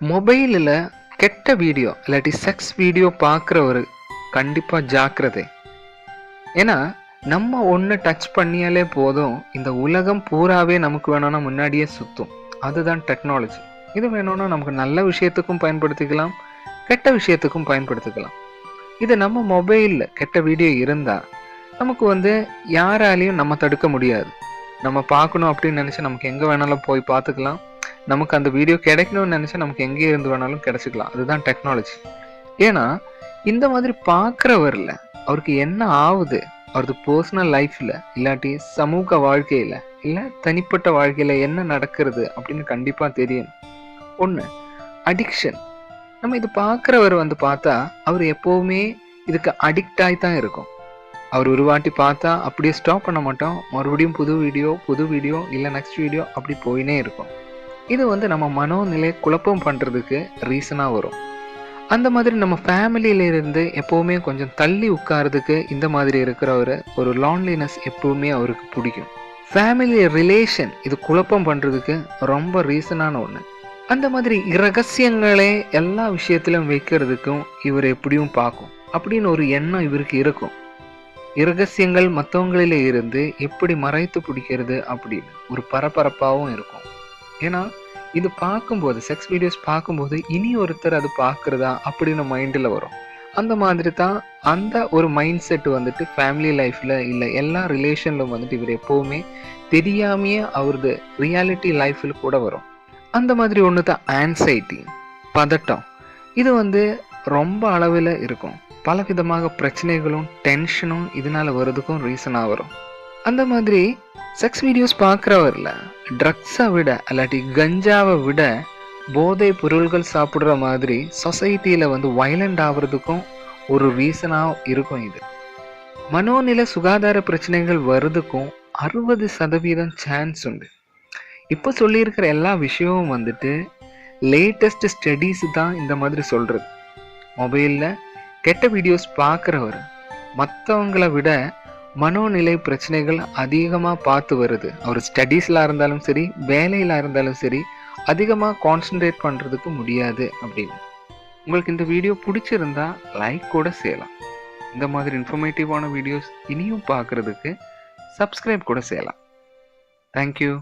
மொபைலில் கெட்ட வீடியோ இல்லாட்டி செக்ஸ் வீடியோ பார்க்குறவர் கண்டிப்பாக ஜாக்கிரதை. ஏன்னா நம்ம ஒன்று டச் பண்ணியாலே போதும் இந்த உலகம் பூராவே நமக்கு வேணும்னா முன்னாடியே சுற்றும் அதுதான் டெக்னாலஜி இது வேணும்னா நமக்கு நல்ல விஷயத்துக்கும் பயன்படுத்திக்கலாம் கெட்ட விஷயத்துக்கும் பயன்படுத்திக்கலாம். இது நம்ம மொபைலில் கெட்ட வீடியோ இருந்தால் நமக்கு வந்து யாராலையும் நம்ம தடுக்க முடியாது. நம்ம பார்க்கணும் அப்படின்னு நினச்சி நமக்கு எங்கே வேணாலும் போய் பார்த்துக்கலாம். நமக்கு அந்த வீடியோ கிடைக்கணும்னு நினச்சா நமக்கு எங்கே இருந்து வேணாலும் கிடைச்சிக்கலாம். அதுதான் டெக்னாலஜி ஏன்னா இந்த மாதிரி பார்க்குறவரில் அவருக்கு என்ன ஆகுது? அவரது பர்சனல் லைஃப்பில் இல்லாட்டி சமூக வாழ்க்கையில் இல்லை தனிப்பட்ட வாழ்க்கையில் என்ன நடக்கிறது அப்படின்னு கண்டிப்பாக தெரியும் ஒன்று அடிக்ஷன் நம்ம இது பார்க்குறவர் வந்து பார்த்தா அவர் எப்போவுமே இதுக்கு அடிக்ட் ஆகி தான் இருக்கும். அவர் ஒரு வாட்டி பார்த்தா அப்படியே ஸ்டாப் பண்ண மாட்டோம். மறுபடியும் புது வீடியோ புது வீடியோ இல்லை நெக்ஸ்ட் வீடியோ அப்படி போயினே இருக்கும். இது வந்து நம்ம மனோநிலை குழப்பம் பண்ணுறதுக்கு ரீசனாக வரும். அந்த மாதிரி நம்ம ஃபேமிலியிலேருந்து எப்போவுமே கொஞ்சம் தள்ளி உட்கார்றதுக்கு இந்த மாதிரி இருக்கிறவர் ஒரு லான்லினஸ் எப்போவுமே அவருக்கு பிடிக்கும். ஃபேமிலி ரிலேஷன் இது குழப்பம் பண்ணுறதுக்கு ரொம்ப ரீசனான ஒன்று அந்த மாதிரி ரகசியங்களே எல்லா விஷயத்திலும் வைக்கிறதுக்கும் இவர் எப்படியும் பார்க்கும். அப்படின்னு ஒரு எண்ணம் இவருக்கு இருக்கும். இரகசியங்கள் மற்றவங்களில் இருந்து எப்படி மறைத்து பிடிக்கிறது அப்படின்னு ஒரு பரபரப்பாகவும் இருக்கும். ஏன்னா இது பார்க்கும்போது செக்ஸ் வீடியோஸ் பார்க்கும்போது இனி ஒருத்தர் அது பார்க்குறதா அப்படின்னு மைண்டில் வரும். அந்த மாதிரி தான் அந்த ஒரு மைண்ட் செட் வந்துட்டு ஃபேமிலி லைஃப்பில் இல்லை எல்லா ரிலேஷன்லும் வந்துட்டு இவர் எப்போவுமே தெரியாமையே அவரது ரியாலிட்டி லைஃப்பில் கூட வரும். அந்த மாதிரி ஒன்று தான் ஆன்சைட்டி பதட்டம். இது வந்து ரொம்ப அளவில் இருக்கும். பல விதமாக பிரச்சனைகளும் டென்ஷனும் இதனால் வர்றதுக்கும் ரீசனாக வரும். அந்த மாதிரி செக்ஸ் வீடியோஸ் பார்க்குறவரில் ட்ரக்ஸை விட இல்லாட்டி கஞ்சாவை விட போதை பொருள்கள் சாப்பிட்ற மாதிரி சொசைட்டியில் வந்து வைலண்ட் ஆகிறதுக்கும் ஒரு ரீசனாக இருக்கும் இது. மனோநிலை சுகாதார பிரச்சனைகள் வர்றதுக்கும் அறுபது சதவீதம் சான்ஸ் உண்டு. இப்போ சொல்லியிருக்கிற எல்லா விஷயமும் வந்துட்டு லேட்டஸ்ட் ஸ்டடீஸ் தான் இந்த மாதிரி சொல்கிறது மொபைலில் கெட்ட வீடியோஸ் பார்க்குறவர் மற்றவங்களை விட மனோநிலை பிரச்சனைகள் அதிகமாக பார்த்து வருது. அவர் ஸ்டடீஸில் இருந்தாலும் சரி வேலையில் இருந்தாலும் சரி அதிகமாக கான்சென்ட்ரேட் பண்ணுறதுக்கு முடியாது அப்படின்னு. உங்களுக்கு இந்த வீடியோ பிடிச்சிருந்தா லைக் கூட செய்யலாம். இந்த மாதிரி இன்ஃபர்மேட்டிவான வீடியோஸ் இனியும் பார்க்குறதுக்கு சப்ஸ்கிரைப் கூட செய்யலாம். தேங்க்யூ